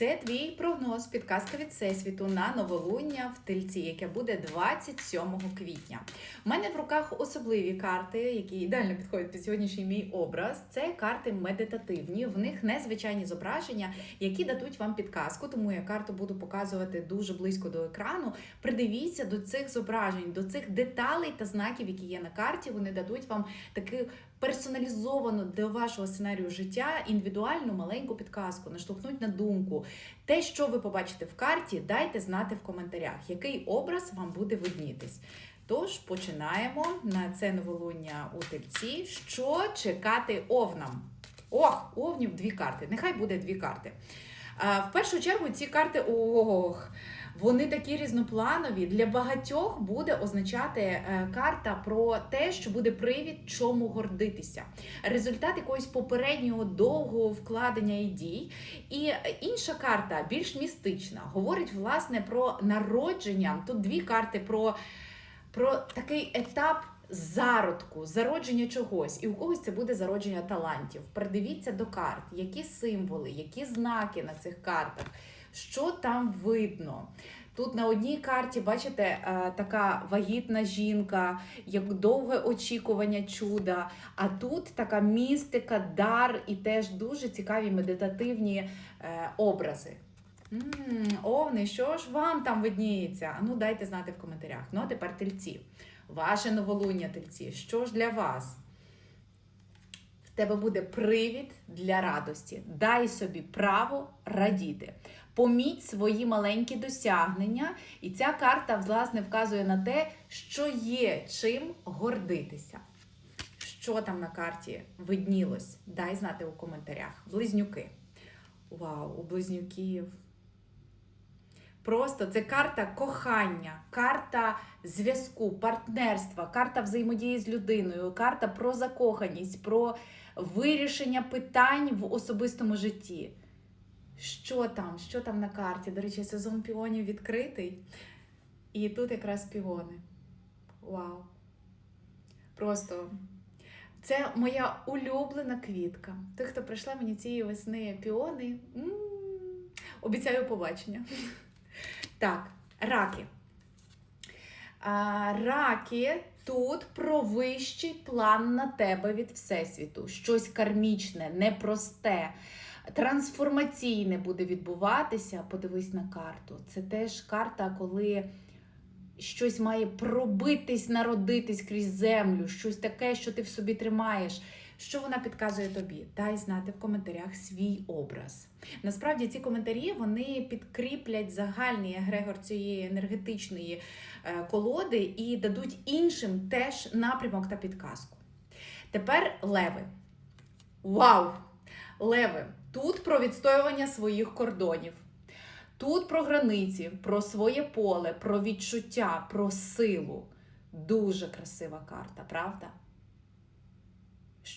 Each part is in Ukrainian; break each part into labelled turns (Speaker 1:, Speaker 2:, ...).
Speaker 1: Це твій прогноз, підказка від Всесвіту на новолуння в тельці, яке буде 27 квітня. У мене в руках особливі карти, які ідеально підходять під сьогоднішній мій образ. Це карти медитативні. В них незвичайні зображення, які дадуть вам підказку. Тому я карту буду показувати дуже близько до екрану. Придивіться до цих зображень, до цих деталей та знаків, які є на карті. Вони дадуть вам таку персоналізовану до вашого сценарію життя індивідуальну маленьку підказку, наштовхнуть на думку. Те, що ви побачите в карті, дайте знати в коментарях, який образ вам буде виднітись. Тож починаємо на це новолуння у тельці. Що чекати овнам? Ох, овнів дві карти. Нехай буде дві карти. В першу чергу ці карти ох, вони такі різнопланові. Для багатьох буде означати е, карта про те, що буде привід чому гордитися. Результат якогось попереднього довгого вкладення і дій. І інша карта більш містична, говорить власне про народження. Тут дві карти про, про такий етап. Зародку, зародження чогось, і у когось це буде зародження талантів. Придивіться до карт, які символи, які знаки на цих картах, що там видно. Тут на одній карті, бачите, е, така вагітна жінка, як довге очікування чуда. А тут така містика, дар і теж дуже цікаві медитативні е, образи. м овни, що ж вам там видніється? Ну дайте знати в коментарях. Ну а тепер тельці. Ваше новолуння тельці. Що ж для вас? В тебе буде привід для радості. Дай собі право радіти. Поміть свої маленькі досягнення, і ця карта, власне, вказує на те, що є чим гордитися. Що там на карті виднілось? Дай знати у коментарях. Близнюки. Вау, у близнюків. Просто це карта кохання, карта зв'язку, партнерства, карта взаємодії з людиною, карта про закоханість, про вирішення питань в особистому житті. Що там? Що там на карті? До речі, сезон піонів відкритий. І тут якраз піони. Вау! Просто це моя улюблена квітка. Тих, хто прийшла мені цієї весни піони, м обіцяю побачення. Так, раки. А, Раки тут про вищий план на тебе від Всесвіту. Щось кармічне, непросте, трансформаційне буде відбуватися. Подивись на карту. Це теж карта, коли щось має пробитись, народитись крізь землю, щось таке, що ти в собі тримаєш. Що вона підказує тобі? Дай знати в коментарях свій образ. Насправді ці коментарі вони підкріплять загальний егрегор цієї енергетичної е, колоди і дадуть іншим теж напрямок та підказку. Тепер леви. Вау! Леви! Тут про відстоювання своїх кордонів. Тут про границі, про своє поле, про відчуття, про силу. Дуже красива карта, правда?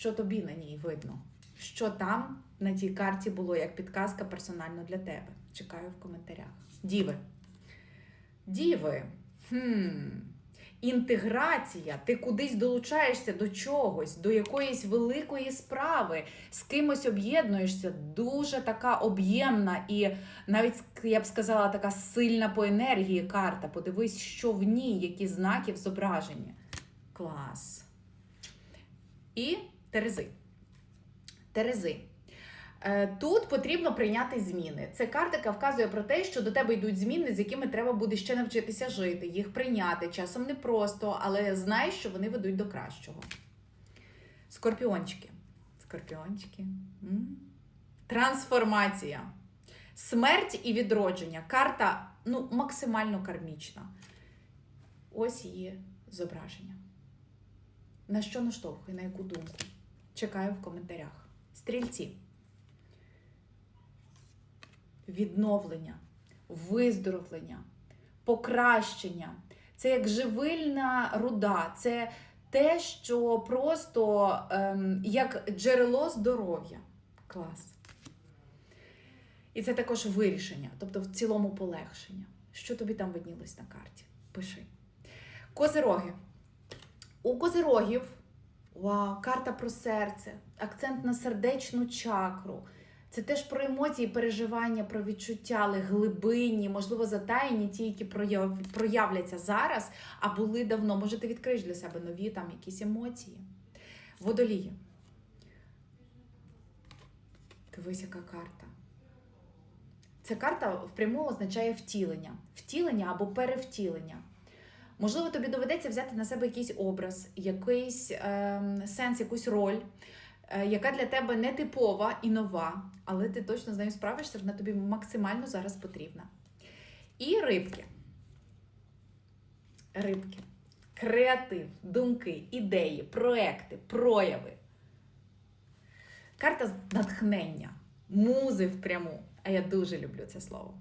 Speaker 1: Що тобі на ній видно? Що там на тій карті було як підказка персонально для тебе? Чекаю в коментарях. Діви. Діви. Хм. Інтеграція, ти кудись долучаєшся до чогось, до якоїсь великої справи, з кимось об'єднуєшся, дуже така об'ємна і навіть я б сказала, така сильна по енергії карта. Подивись, що в ній, які знаки в зображенні. Клас. І Терези. Терези. Е, Тут потрібно прийняти зміни. Це карта, яка вказує про те, що до тебе йдуть зміни, з якими треба буде ще навчитися жити, їх прийняти. Часом непросто, але знай, що вони ведуть до кращого. Скорпіончики. Скорпіончики. Трансформація. Смерть і відродження. Карта ну, максимально кармічна. Ось її зображення. На що наштовхує, на яку думку? Чекаю в коментарях. Стрільці. Відновлення, виздоровлення, покращення. Це як живильна руда, це те, що просто ем, як джерело здоров'я. Клас. І це також вирішення, тобто в цілому полегшення. Що тобі там виднілось на карті? Пиши. Козироги. У козирогів Вау, карта про серце, акцент на сердечну чакру. Це теж про емоції, переживання, про відчуття, але глибинні, можливо, затаєні, ті, які прояв... проявляться зараз, а були давно. Може, ти відкриєш для себе нові там якісь емоції. Водолії. Дивись, яка карта. Ця карта впряму означає втілення, втілення або перевтілення. Можливо, тобі доведеться взяти на себе якийсь образ, якийсь ем, сенс, якусь роль, е, яка для тебе не типова і нова, але ти точно з нею справишся, вона тобі максимально зараз потрібна. І рибки. Рибки. Креатив, думки, ідеї, проекти, прояви. Карта натхнення, музи впряму. А я дуже люблю це слово.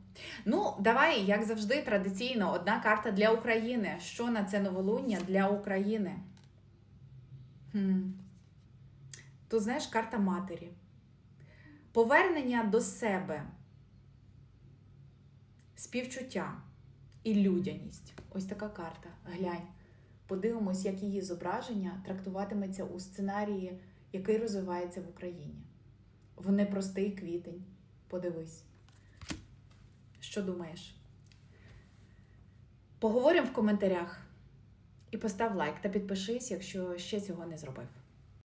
Speaker 1: Ну, давай, як завжди, традиційно, одна карта для України. Що на це новолуння для України? Хм. Тут, знаєш, карта матері. Повернення до себе, співчуття і людяність. Ось така карта. Глянь. Подивимось, як її зображення трактуватиметься у сценарії, який розвивається в Україні. В непростий квітень. Подивись. Що думаєш? Поговоримо в коментарях і постав лайк та підпишись, якщо ще цього не зробив.